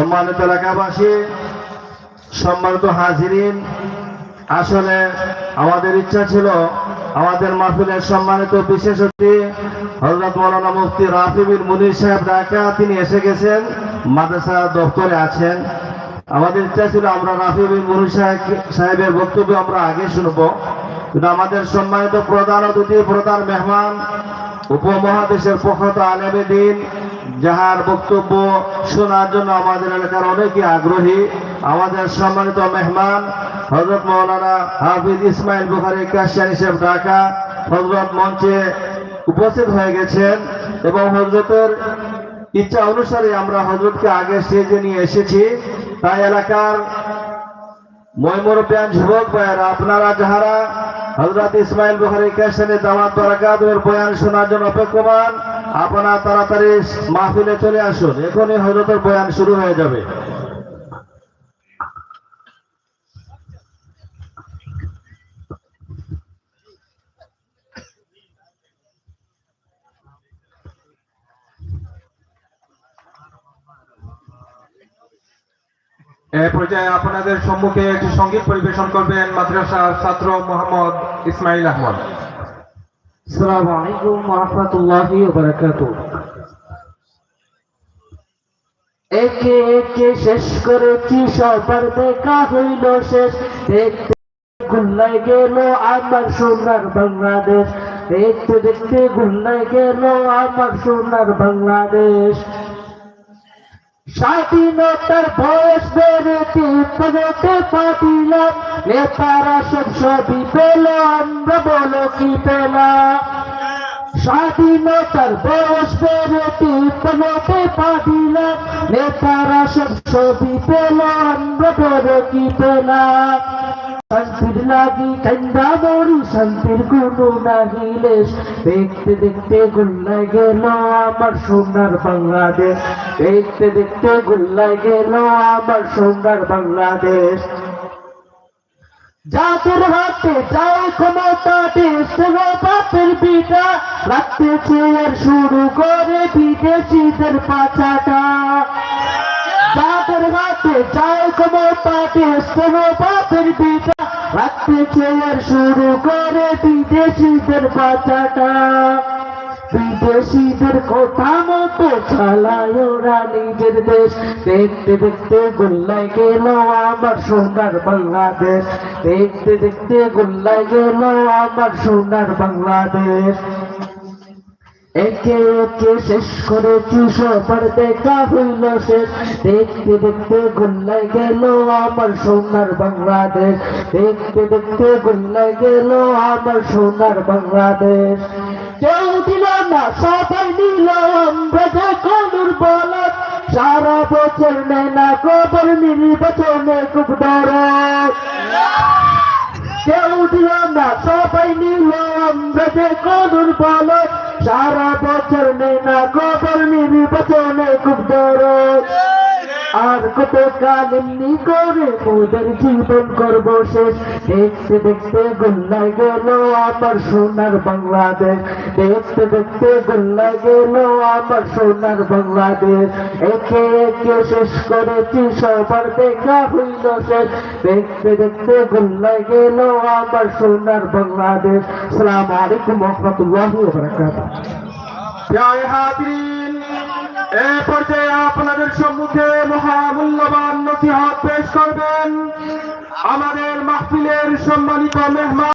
সম্মানিত এলাকাবাসী, সম্মানিত হাজিরিন, আসলে আমাদের ইচ্ছা ছিল আমাদের মাহফিলের সম্মানিত বিশেষ অতিথি হজরত মৌলানা মুফতি রাফিবিন মুনির সাহেব ঢাকা, তিনি এসে গেছেন, মাদ্রাসা দপ্তরে আছেন। আমাদের ইচ্ছা ছিল আমরা রাফিবিন মুনির সাহেব, সাহেবের বক্তব্য আমরা আগে শুনব। কিন্তু আমাদের সম্মানিত প্রধান অতিথি, প্রধান মেহমান, উপমহাদেশের পক্ষ আলেমে দিন যাহার বক্তব্য শোনার জন্য আমাদের এলাকার অনেকে আগ্রহী, আমাদের সম্মানিত মেহমান হজরত মৌলানা হাফিজ ইসমাইল বুখারি কাশিয়ান হিসেব ঢাকা হজরত মঞ্চে উপস্থিত হয়ে গেছেন এবং হজরতের ইচ্ছা অনুসারে আমরা হজরতকে আগে স্টেজে নিয়ে এসেছি। তাই এলাকার ময়মুরব্যান যুবক ভাইয়েরা, আপনারা যাহারা হজরত ইসমাইল বুখারি কাশানে দাওয়াত বারাকাতের বয়ান শোনার জন্য অপেক্ষমান আপনারা তাড়াতাড়ি মাহফিলে চলে আসুন। এখনই হজরতের বয়ান শুরু হয়ে যাবে। এ পর্যায়ে আপনাদের সম্মুখে একটি সংগীত পরিবেশন করবেন মাদ্রাসার ছাত্র মোহাম্মদ ইসমাইল আহমদ। আসসালামু عليكم ورحمة الله وبركاته একে একে শেষ করেছি, সবার দেখা হইল শেষ। দেখতে গুল্লাই গেল আমার সোনার বাংলাদেশ। দেখতে দেখতে গুল্লাই গেল আমার সোনার বাংলাদেশ। স্বাধীনতার বয়স বেড়েতে পেতে পাঠিলাম। নেতারা সব সবই পেল, আমরা বলো কি পেলাম স্বাধীনতার বয়স বেড়েতে পেতে পাঠিলাম। নেতারা সব সবই পেল, আমরা বলো কি পেলাম শান্তির লাগি কান্দা মরি, শান্তির গুরু নাহিলেশ দেখতে দেখতে গুল্লাই গেল আমার সোনার বাংলাদেশ। দেখতে দেখতে গুল্লাই গেল আমার সোনার বাংলাদেশ। যাদের হাতে যায় ক্ষমতা, দেশ বাপের পিতা রাখতে চেয়ার শুরু করে বিদেশিদের পাচাটা। যাদের হাতে রাখতে আর শুরু করে বিদেশিদের পাচাটা বিদেশিদের কথা মতো চালায় ওরা নিজের দেশ। দেখতে দেখতে গোল্লাই গেল আমার সোনার বাংলাদেশ। দেখতে দেখতে গোল্লাই গেল আমার সোনার বাংলাদেশ। একে একে শেষ করেছি সবার দেখা হইল শেষ। দেখতে দেখতে গোল্লাই গেল আমার সোনার বাংলাদেশ। দেখতে দেখতে গোল্লাই গেল আমার সোনার বাংলাদেশ। কেউ দিল না, সবাই আমরা কনুর সারা বছর মেনা কবর নির্বাচনে খুব ডর কেউ দিল না, সবাই নিল আমরা যে কদুর বলো সারা বছর মেনা কবর নির্বাচনে খুব ডর আর কত কাল এমনি করে মোদের জীবন করব শেষ। দেখতে দেখতে গোল্লাই গেল আমার সোনার বাংলাদেশ। দেখতে দেখতে গোল্লাই গেল আমার সোনার বাংলাদেশ। একে একে শেষ করেছি, সবার দেখা হইল শেষ। দেখতে দেখতে গোল্লাই গেল আমার সোনার বাংলাদেশ। সালাম আলাইকুম রহমতুল্লাহ বারাকাতুহ। জয় হাজিরিন আপনাদের সম্মুখে মহামূল্যবান নথিহাত পেশ করবেন। আমাদের মাহফিলের সম্মানিত মেহমান।